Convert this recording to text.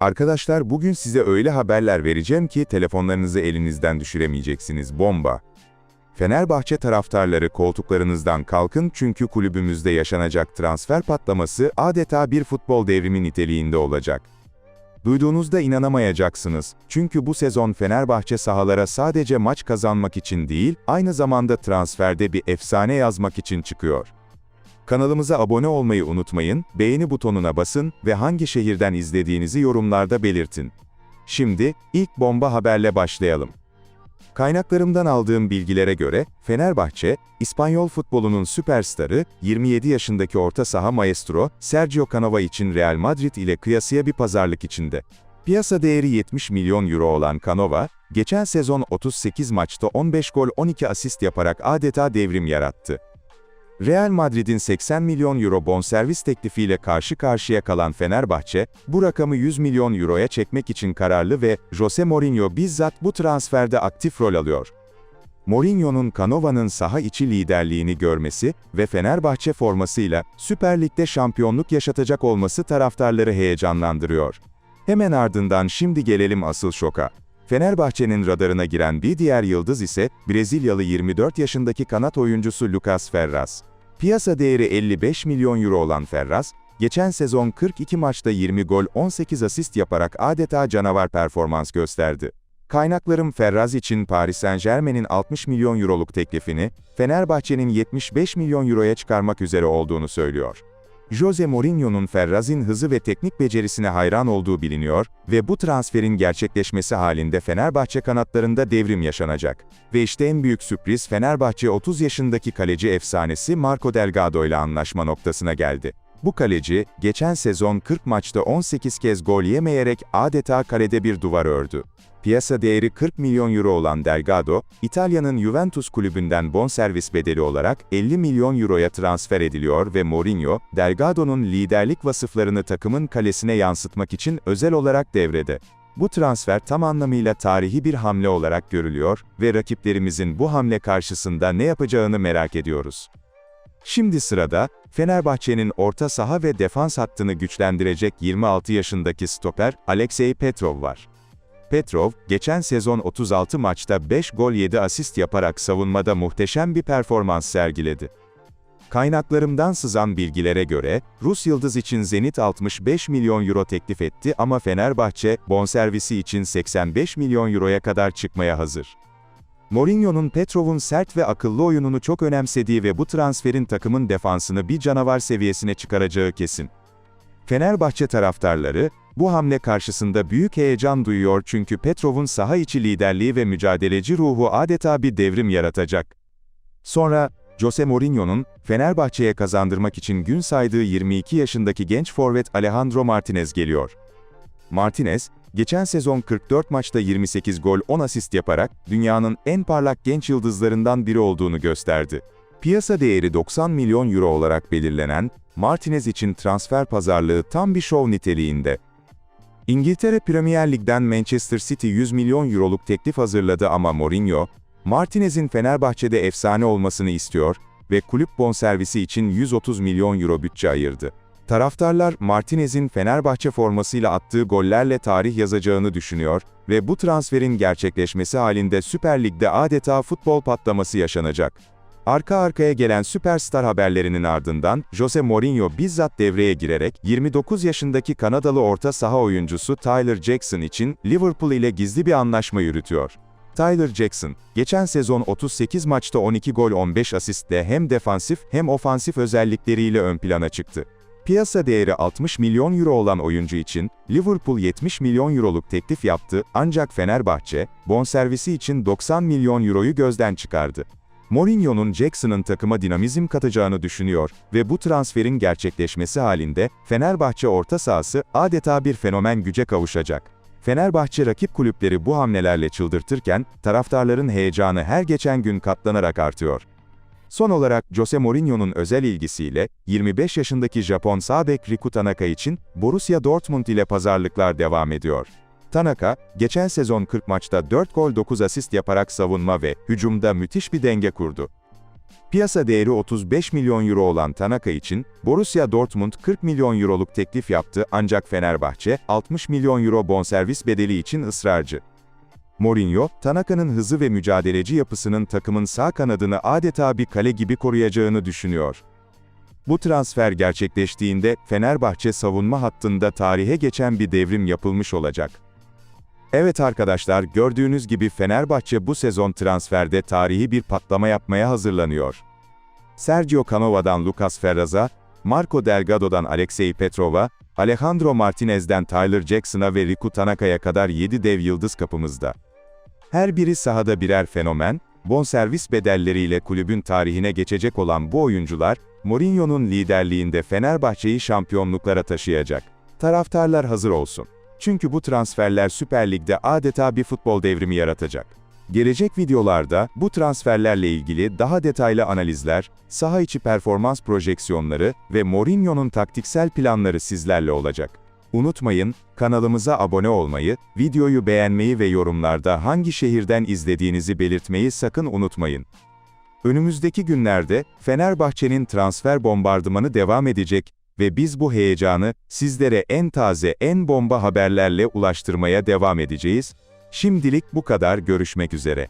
Arkadaşlar bugün size öyle haberler vereceğim ki telefonlarınızı elinizden düşüremeyeceksiniz. Bomba. Fenerbahçe taraftarları koltuklarınızdan kalkın çünkü kulübümüzde yaşanacak transfer patlaması adeta bir futbol devrimi niteliğinde olacak. Duyduğunuzda inanamayacaksınız. Çünkü bu sezon Fenerbahçe sahalara sadece maç kazanmak için değil, aynı zamanda transferde bir efsane yazmak için çıkıyor. Kanalımıza abone olmayı unutmayın, beğeni butonuna basın ve hangi şehirden izlediğinizi yorumlarda belirtin. Şimdi, ilk bomba haberle başlayalım. Kaynaklarımdan aldığım bilgilere göre, Fenerbahçe, İspanyol futbolunun süperstarı, 27 yaşındaki orta saha maestro, Sergio Canova için Real Madrid ile kıyasıya bir pazarlık içinde. Piyasa değeri 70 milyon euro olan Canova, geçen sezon 38 maçta 15 gol 12 asist yaparak adeta devrim yarattı. Real Madrid'in 80 milyon euro bonservis teklifiyle karşı karşıya kalan Fenerbahçe, bu rakamı 100 milyon euroya çekmek için kararlı ve Jose Mourinho bizzat bu transferde aktif rol alıyor. Mourinho'nun Canova'nın saha içi liderliğini görmesi ve Fenerbahçe formasıyla Süper Lig'de şampiyonluk yaşatacak olması taraftarları heyecanlandırıyor. Hemen ardından şimdi gelelim asıl şoka. Fenerbahçe'nin radarına giren bir diğer yıldız ise Brezilyalı 24 yaşındaki kanat oyuncusu Lucas Ferraz. Piyasa değeri 55 milyon euro olan Ferraz, geçen sezon 42 maçta 20 gol 18 asist yaparak adeta canavar performans gösterdi. Kaynaklarım Ferraz için Paris Saint-Germain'in 60 milyon euroluk teklifini, Fenerbahçe'nin 75 milyon euroya çıkarmak üzere olduğunu söylüyor. Jose Mourinho'nun Ferraz'in hızı ve teknik becerisine hayran olduğu biliniyor ve bu transferin gerçekleşmesi halinde Fenerbahçe kanatlarında devrim yaşanacak. Ve işte en büyük sürpriz Fenerbahçe 30 yaşındaki kaleci efsanesi Marco Delgado ile anlaşma noktasına geldi. Bu kaleci, geçen sezon 40 maçta 18 kez gol yemeyerek adeta kalede bir duvar ördü. Piyasa değeri 40 milyon euro olan Delgado, İtalya'nın Juventus kulübünden bonservis bedeli olarak 50 milyon euroya transfer ediliyor ve Mourinho, Delgado'nun liderlik vasıflarını takımın kalesine yansıtmak için özel olarak devrede. Bu transfer tam anlamıyla tarihi bir hamle olarak görülüyor ve rakiplerimizin bu hamle karşısında ne yapacağını merak ediyoruz. Şimdi sırada, Fenerbahçe'nin orta saha ve defans hattını güçlendirecek 26 yaşındaki stoper, Alexey Petrov var. Petrov, geçen sezon 36 maçta 5 gol 7 asist yaparak savunmada muhteşem bir performans sergiledi. Kaynaklarımdan sızan bilgilere göre, Rus yıldız için Zenit 65 milyon euro teklif etti ama Fenerbahçe, bonservisi için 85 milyon euroya kadar çıkmaya hazır. Mourinho'nun Petrov'un sert ve akıllı oyununu çok önemsediği ve bu transferin takımın defansını bir canavar seviyesine çıkaracağı kesin. Fenerbahçe taraftarları, bu hamle karşısında büyük heyecan duyuyor çünkü Petrov'un saha içi liderliği ve mücadeleci ruhu adeta bir devrim yaratacak. Sonra, Jose Mourinho'nun, Fenerbahçe'ye kazandırmak için gün saydığı 22 yaşındaki genç forvet Alejandro Martinez geliyor. Martinez, geçen sezon 44 maçta 28 gol 10 asist yaparak, dünyanın en parlak genç yıldızlarından biri olduğunu gösterdi. Piyasa değeri 90 milyon euro olarak belirlenen, Martinez için transfer pazarlığı tam bir şov niteliğinde. İngiltere Premier Lig'den Manchester City 100 milyon euroluk teklif hazırladı ama Mourinho, Martinez'in Fenerbahçe'de efsane olmasını istiyor ve kulüp bonservisi için 130 milyon euro bütçe ayırdı. Taraftarlar Martinez'in Fenerbahçe formasıyla attığı gollerle tarih yazacağını düşünüyor ve bu transferin gerçekleşmesi halinde Süper Lig'de adeta futbol patlaması yaşanacak. Arka arkaya gelen süperstar haberlerinin ardından, Jose Mourinho bizzat devreye girerek, 29 yaşındaki Kanadalı orta saha oyuncusu Tyler Jackson için Liverpool ile gizli bir anlaşma yürütüyor. Tyler Jackson, geçen sezon 38 maçta 12 gol 15 asistle hem defansif hem ofansif özellikleriyle ön plana çıktı. Piyasa değeri 60 milyon euro olan oyuncu için, Liverpool 70 milyon euroluk teklif yaptı ancak Fenerbahçe, bonservisi için 90 milyon euroyu gözden çıkardı. Mourinho'nun Jackson'ın takıma dinamizm katacağını düşünüyor ve bu transferin gerçekleşmesi halinde Fenerbahçe orta sahası adeta bir fenomen güce kavuşacak. Fenerbahçe rakip kulüpleri bu hamlelerle çıldırtırken taraftarların heyecanı her geçen gün katlanarak artıyor. Son olarak Jose Mourinho'nun özel ilgisiyle 25 yaşındaki Japon sağ bek Riku Tanaka için Borussia Dortmund ile pazarlıklar devam ediyor. Tanaka, geçen sezon 40 maçta 4 gol 9 asist yaparak savunma ve hücumda müthiş bir denge kurdu. Piyasa değeri 35 milyon euro olan Tanaka için, Borussia Dortmund 40 milyon euroluk teklif yaptı ancak Fenerbahçe, 60 milyon euro bonservis bedeli için ısrarcı. Mourinho, Tanaka'nın hızı ve mücadeleci yapısının takımın sağ kanadını adeta bir kale gibi koruyacağını düşünüyor. Bu transfer gerçekleştiğinde, Fenerbahçe savunma hattında tarihe geçen bir devrim yapılmış olacak. Evet arkadaşlar, gördüğünüz gibi Fenerbahçe bu sezon transferde tarihi bir patlama yapmaya hazırlanıyor. Sergio Canova'dan Lucas Ferraz'a, Marco Delgado'dan Alexei Petrov'a, Alejandro Martinez'den Tyler Jackson'a ve Riku Tanaka'ya kadar 7 dev yıldız kapımızda. Her biri sahada birer fenomen, bonservis bedelleriyle kulübün tarihine geçecek olan bu oyuncular, Mourinho'nun liderliğinde Fenerbahçe'yi şampiyonluklara taşıyacak. Taraftarlar hazır olsun. Çünkü bu transferler Süper Lig'de adeta bir futbol devrimi yaratacak. Gelecek videolarda bu transferlerle ilgili daha detaylı analizler, saha içi performans projeksiyonları ve Mourinho'nun taktiksel planları sizlerle olacak. Unutmayın, kanalımıza abone olmayı, videoyu beğenmeyi ve yorumlarda hangi şehirden izlediğinizi belirtmeyi sakın unutmayın. Önümüzdeki günlerde Fenerbahçe'nin transfer bombardımanı devam edecek ve biz bu heyecanı sizlere en taze, en bomba haberlerle ulaştırmaya devam edeceğiz. Şimdilik bu kadar görüşmek üzere.